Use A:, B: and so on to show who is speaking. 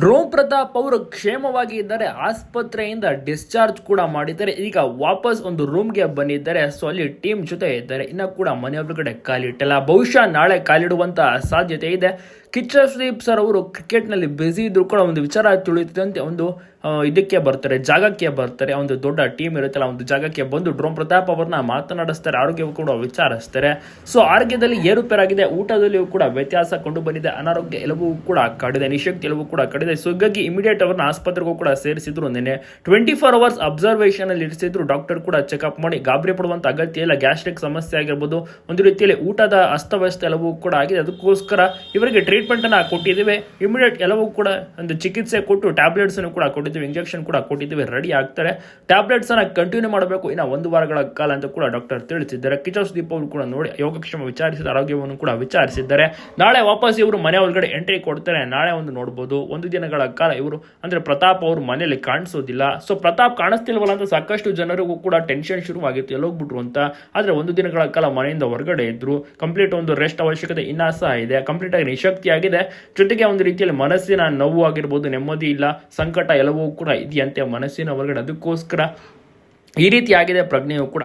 A: Drone Pratap ಅವರು ಕ್ಷೇಮವಾಗಿ ಇದ್ದಾರೆ, ಆಸ್ಪತ್ರೆಯಿಂದ ಡಿಸ್ಚಾರ್ಜ್ ಕೂಡ ಮಾಡಿದ್ದಾರೆ. ಈಗ ವಾಪಸ್ ಒಂದು ರೂಮ್ಗೆ ಬಂದಿದ್ದಾರೆ. ಸೊ ಅಲ್ಲಿ ಟೀಮ್ ಜೊತೆ ಇದ್ದಾರೆ. ಇನ್ನ ಕೂಡ ಮನೆ ಕಡೆ ಕಾಲಿಟ್ಟಿಲ್ಲ ಬಹುಶಃ ನಾಳೆ ಕಾಲಿಡುವಂತಹ ಸಾಧ್ಯತೆ ಇದೆ. ಕಿಚ್ಚ ಸುದೀಪ್ ಸರ್ ಅವರು ಕ್ರಿಕೆಟ್ನಲ್ಲಿ ಬ್ಯುಸಿ ಇದ್ರು ಕೂಡ ಒಂದು ವಿಚಾರ ತಿಳಿಯುತ್ತಿದ್ದಂತೆ ಒಂದು ಇದಕ್ಕೆ ಬರ್ತಾರೆ, ಜಾಗಕ್ಕೆ ಬರ್ತಾರೆ. ಒಂದು ದೊಡ್ಡ ಟೀಮ್ ಇರುತ್ತಲ್ಲ, ಒಂದು ಜಾಗಕ್ಕೆ ಬಂದು ಡ್ರೋನ್ ಪ್ರತಾಪ್ ಅವ್ರನ್ನ ಮಾತನಾಡಿಸ್ತಾರೆ ಆರೋಗ್ಯ ಕೂಡ ವಿಚಾರಿಸ್ತಾರೆ. ಸೊ ಆರೋಗ್ಯದಲ್ಲಿ ಏರುಪೇರಾಗಿದೆ. ಊಟದಲ್ಲಿಯೂ ಕೂಡ ವ್ಯತ್ಯಾಸ ಕಂಡು ಬಂದಿದೆ. ಅನಾರೋಗ್ಯ ಎಲ್ಲವೂ ಕೂಡ ಕಡಿದೆ. ನಿಶಕ್ತಿ ಎಲ್ಲವೂ ಕೂಡ ಕಡಿದೆ ಸೊ ಹೀಗಾಗಿ ಇಮಿಡಿಯೇಟ್ ಅವ್ರನ್ನ ಆಸ್ಪತ್ರೆಗೂ ಕೂಡ ಸೇರಿಸಿದ್ರು ನಿನ್ನೆ ಟ್ವೆಂಟಿ ಫೋರ್ ಅವರ್ಸ್ ಅಬ್ಸರ್ವೇಷನ್ ಅಲ್ಲಿ ಇರಿಸಿದ್ರು ಡಾಕ್ಟರ್ ಕೂಡ ಚೆಕಪ್ ಮಾಡಿ ಗಾಬರಿ ಪಡುವಂತ ಅಗತ್ಯ ಇಲ್ಲ. ಗ್ಯಾಸ್ಟ್ರಿಕ್ ಸಮಸ್ಯೆ ಆಗಿರ್ಬೋದು, ಒಂದು ರೀತಿಯಲ್ಲಿ ಊಟದ ಅಸ್ತವ್ಯಸ್ತ ಎಲ್ಲವೂ ಕೂಡ ಆಗಿದೆ. ಅದಕ್ಕೋಸ್ಕರ ಇವರಿಗೆ ಟ್ರೀಟ್ಮೆಂಟ್ ಅನ್ನ ಕೊಟ್ಟಿದ್ದೇವೆ. ಇಮಿಡಿಯೇಟ್ ಎಲ್ಲವೂ ಕೂಡ ಒಂದು ಚಿಕಿತ್ಸೆ ಕೊಟ್ಟು ಟ್ಯಾಬ್ಲೆಟ್ಸ್ ಅನ್ನು ಕೂಡ ಕೊಟ್ಟಿದ್ದೀವಿ. ಇಂಜೆಕ್ಷನ್ ಕೂಡ ಕೊಟ್ಟಿದ್ದೀವಿ. ರೆಡಿ ಆಗ್ತಾರೆ. ಟ್ಯಾಬ್ಲೆಟ್ಸ್ ಅನ್ನ ಕಂಟಿನ್ಯೂ ಮಾಡಬೇಕು. ಇನ್ನ ಒಂದು ವಾರಗಳ ಕಾಲ ಅಂತ ಕೂಡ ಡಾಕ್ಟರ್ ತಿಳಿಸಿದ್ದಾರೆ. ಕಿಚೋಸ್ ಸುದೀಪ್ ಅವರು ಕೂಡ ನೋಡಿ, ಯೋಗಕ್ಷೇಮ ವಿಚಾರಿಸಿದ, ಆರೋಗ್ಯವನ್ನು ಕೂಡ ವಿಚಾರಿಸಿದ್ದಾರೆ. ನಾಳೆ ವಾಪಸ್ ಇವರು ಮನೆ ಒಳಗಡೆ ಎಂಟ್ರಿ ಕೊಡ್ತಾರೆ. ನಾಳೆ ಒಂದು ನೋಡ್ಬೋದು. ಒಂದು ದಿನಗಳ ಕಾಲ ಇವರು, ಅಂದ್ರೆ ಪ್ರತಾಪ್ ಅವರು ಮನೆಯಲ್ಲಿ ಕಾಣಿಸೋದಿಲ್ಲ. ಸೊ ಪ್ರತಾಪ್ ಕಾಣಿಸ್ತಿಲ್ವಲ್ಲ ಅಂತ ಸಾಕಷ್ಟು ಜನರಿಗೂ ಕೂಡ ಟೆನ್ಷನ್ ಶುರುವಾಗಿತ್ತು. ಎಲ್ಲೋಗ್ಬಿಟ್ರು ಅಂತ. ಆದ್ರೆ ಒಂದು ದಿನಗಳ ಕಾಲ ಮನೆಯಿಂದ ಹೊರಗಡೆ ಇದ್ರು. ಕಂಪ್ಲೀಟ್ ಒಂದು ರೆಸ್ಟ್ ಅವಶ್ಯಕತೆ ಇನ್ನ ಸಹ ಇದೆ. ಕಂಪ್ಲೀಟ್ ಆಗಿ ನಿಶಕ್ತಿ ಆಗಿದೆ ಜೊತೆಗೆ ಒಂದು ರೀತಿಯಲ್ಲಿ ಮನಸ್ಸಿನ ನೋವು ಆಗಿರ್ಬೋದು, ನೆಮ್ಮದಿ ಇಲ್ಲ, ಸಂಕಟ ಎಲ್ಲವೂ ಕೂಡ ಇದೆಯಂತೆ ಮನಸ್ಸಿನ ಹೊರಗಡೆ. ಅದಕ್ಕೋಸ್ಕರ ಈ ರೀತಿ ಆಗಿದೆ ಪ್ರಜ್ಞೆಯು ಕೂಡ.